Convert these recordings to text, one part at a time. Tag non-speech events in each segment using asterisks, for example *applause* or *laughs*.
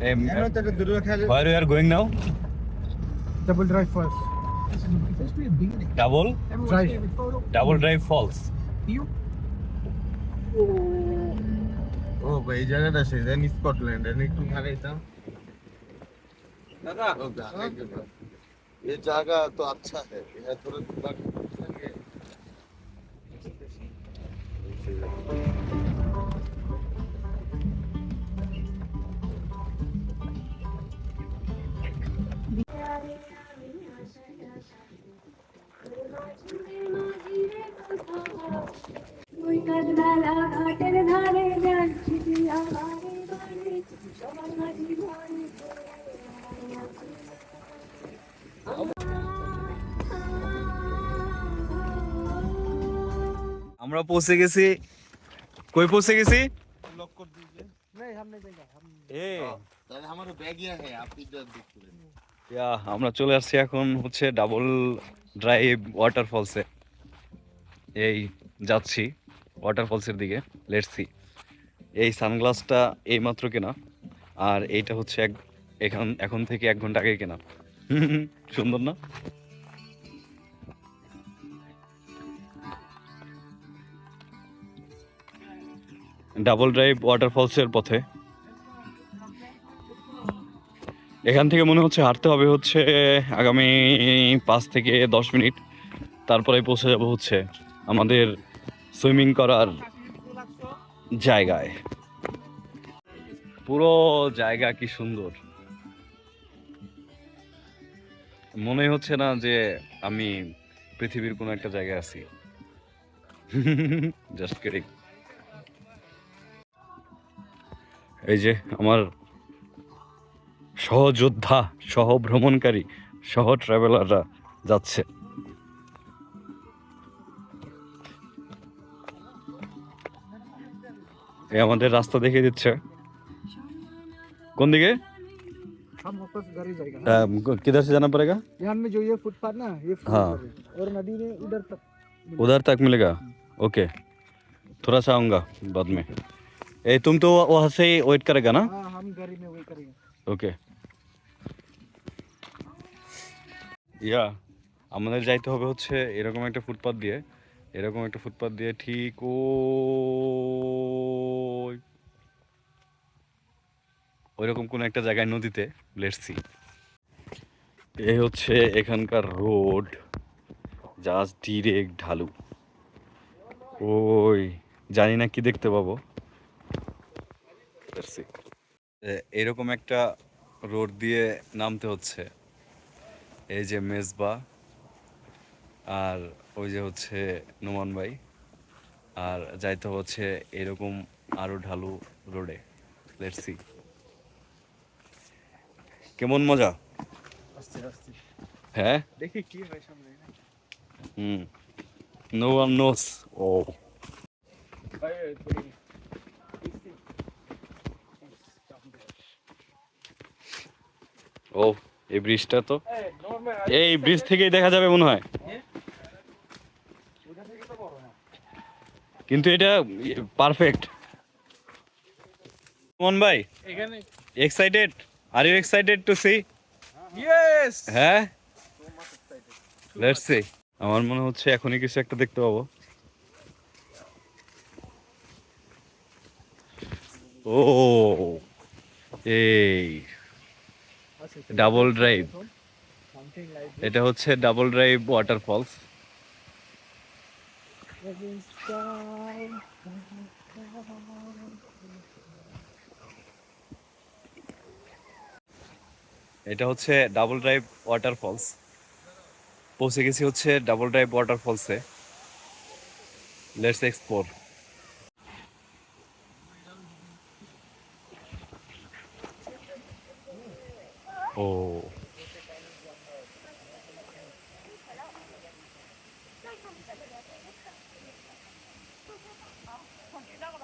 Where um, uh, we are going now? Double Drive Falls. Double? Drive. Double Drive Falls. ও ভাই এই জায়গাটা সেই জানি স্কটল্যান্ড এর একটু হারাইতাম দাদা এই জায়গা তো আচ্ছা হ্যাঁ থোড়া আমরা পৌঁছে গেছি কই পৌঁছে গেছি लॉक कर दीजिए नहीं हम नहीं देंगे हम এ তাহলে हमारा बैग यह है आप इधर देखिए ইয়া, আমরা চলে আসছি এখন হচ্ছে ডাবল ড্রাইভ ওয়াটারফলসে এই যাচ্ছি ওয়াটারফলসের দিকে লেটসি এই সানগ্লাসটা এইমাত্র কেনা আর এইটা হচ্ছে এক এখন এখন থেকে এক ঘন্টা আগে কেনা *laughs* সুন্দর না ডাবল ড্রাইভ ওয়াটারফলসের পথে। এখান থেকে মনে হচ্ছে হাঁটতে হবে হচ্ছে আগামী পাঁচ থেকে দশ মিনিট। তারপরে পৌঁছে যাব হচ্ছে আমাদের সুইমিং করার জায়গায়। পুরো জায়গা কি সুন্দর। মনে হচ্ছে না যে আমি পৃথিবীর কোনো একটা জায়গায় আছি। *laughs* জাস্ট কিডিং এই যে আমার সহযোদ্ধা সহ ভ্রমণকারী সহ ট্রাভেলাররা যাচ্ছে এ আমাদের রাস্তা দেখিয়ে দিচ্ছে কোন দিকে हम वापस घर ही जाएगा ना আহ, किधर से जाना पड़ेगा यहाँ में जो ये फुटपाथ ना ये full हाँ। है। और नदी में उधर तक उधर तक मिलेगा ओके थोड़ा सा आऊँगा बाद में ए तुम तो वहाँ से ही वेट करेगा ना हाँ हम घर ही में वही करेंगे ওকে ইয়া আমাদের যাইতে হবে হচ্ছে এরকম একটা ফুটপাথ দিয়ে এরকম একটা ফুটপাথ দিয়ে ঠিক ও ওইরকম কোনো একটা জায়গায় নদীতে লেটসি এই হচ্ছে এখানকার রোড জাস্ট ডিরেক্ট ঢালু ওই জানি না কি দেখতে পাবো পারছি এরকম একটা রোড দিয়ে নামতে হচ্ছে। এই যে মেজবা আর ওই যে হচ্ছে নোমান ভাই আর যাইতে হচ্ছে এরকম আরও ঢালু রোডে। লেটসি কেমন মজা? হ্যাঁ? দেখি কি হয় সামনে। হুম। নো ওয়ান নোস ও ও এই ব্রিজটা তো। এই ব্রিজ থেকেই দেখা যাবে মনে হয়। কিন্তু এটা পারফেক্ট মন ভাই এখানে। Excited are you excited to see yes হ্যাঁ? লেটস সি আমার মনে হচ্ছে এখনই কিছু একটা দেখতে পাবো। ও এই। ডাবল ড্রাইভ এটা হচ্ছে ডাবল ড্রাইভ ওয়াটারফলস এটা হচ্ছে ডাবল ড্রাইভ ওয়াটারফলস পৌঁছে গেছি হচ্ছে ডাবল ড্রাইভ ওয়াটারফলসে লেটস এক্সপ্লোর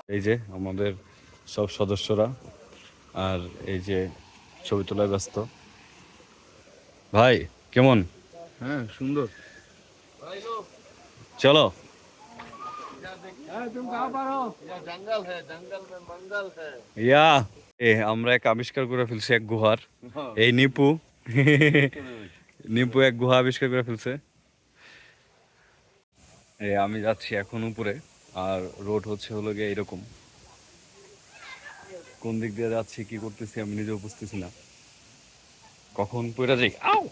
এই যে আমাদের সব সদস্যরা আর এই যে ছবি তোলায় ব্যস্ত। ভাই কেমন? হ্যাঁ সুন্দর। চলো। ইয়া এ আমরা এক আবিষ্কার করে ফেলছি এক গুহার। এই নিপু। নিপু এক গুহা আবিষ্কার করে ফেলছে। এ আমি যাচ্ছি এখন উপরে। আর রোড হচ্ছে হলো গিয়ে এরকম। কোন দিক দিয়ে যাচ্ছি, কি করতেছি, আমি নিজেও বুঝতেছি না। কখন পড়ে যাই? আও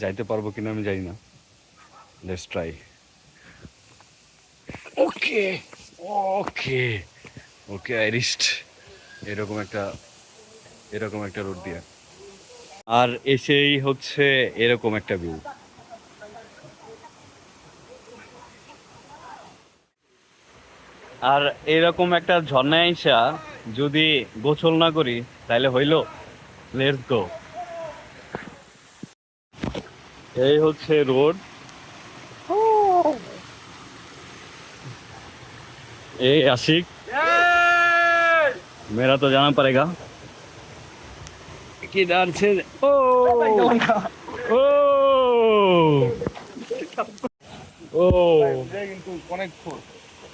যাইতে পারব কিনা আমি জানি না। Let's try okay okay okay I wrist এরকম একটা এরকম একটা রোড দিয়ে। আর এসেই হচ্ছে এরকম একটা ভিউ আর এরকম একটা ঝর্ণা আইসা যদি গোসল না করি তাহলে হইলো লেটস গো এই হচ্ছে রোড এই আশিক मेरा तो जाना पड़ेगा किधर से ओ ओ ओ কিন্তু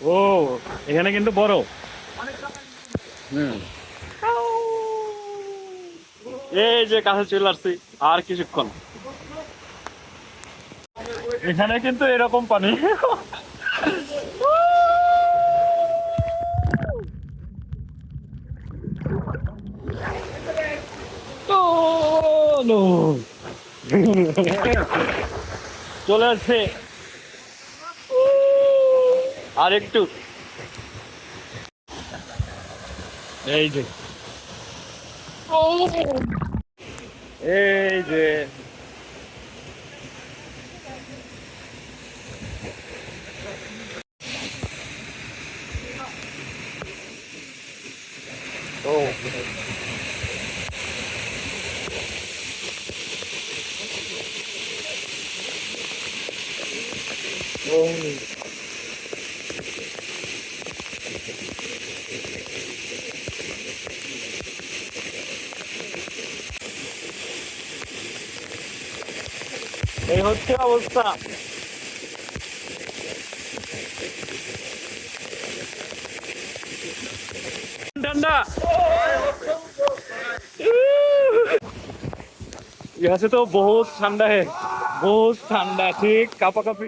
ও এখানে কিন্তু বড়। হুম। এই যে কাছে চলে আসছি আর কিছুক্ষণ। এখানে কিন্তু এরকম পানি। চলে আসছে। আর একটু। এই যে। এই যে। এই হচ্ছে অবস্থা ठंडा यहाँ से तो बहुत ठंडा है बहुत ठंडा ठीक कापा कापी